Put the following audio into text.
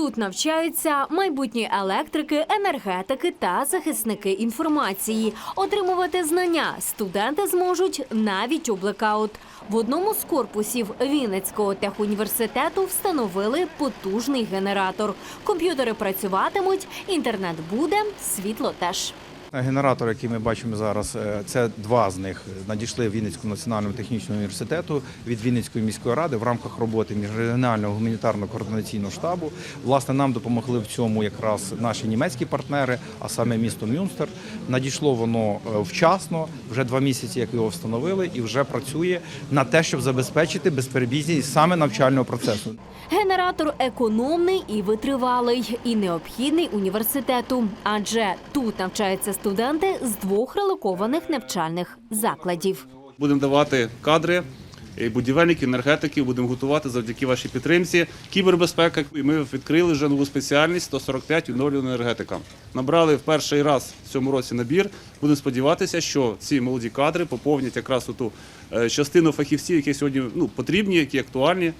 Тут навчаються майбутні електрики, енергетики та захисники інформації. Отримувати знання студенти зможуть навіть у блекаут. В одному з корпусів Вінницького техуніверситету встановили потужний генератор. Комп'ютери працюватимуть, інтернет буде, світло теж. Генератор, який ми бачимо зараз, е, це два з них надійшли Вінницькому національному технічному університету від Вінницької міської ради в рамках роботи міжрегіонального гуманітарного координаційного штабу. Власне, нам допомогли в цьому якраз наші німецькі партнери, а саме місто Мюнстер. Надійшло воно е, вчасно, вже два місяці, як його встановили, і вже працює на те, щоб забезпечити безперебійність саме навчального процесу. Генератор економний і витривалий, і необхідний університету, адже тут навчаються студенти з двох релокованих навчальних закладів. Будемо давати кадри. Будівельників, енергетиків будемо готувати завдяки вашій підтримці. Кібербезпека. І ми відкрили вже нову спеціальність 145 відновлювана енергетика. Набрали в перший раз в цьому році набір. Будемо сподіватися, що ці молоді кадри поповнять якраз ту частину фахівців, які сьогодні ну, потрібні, які актуальні.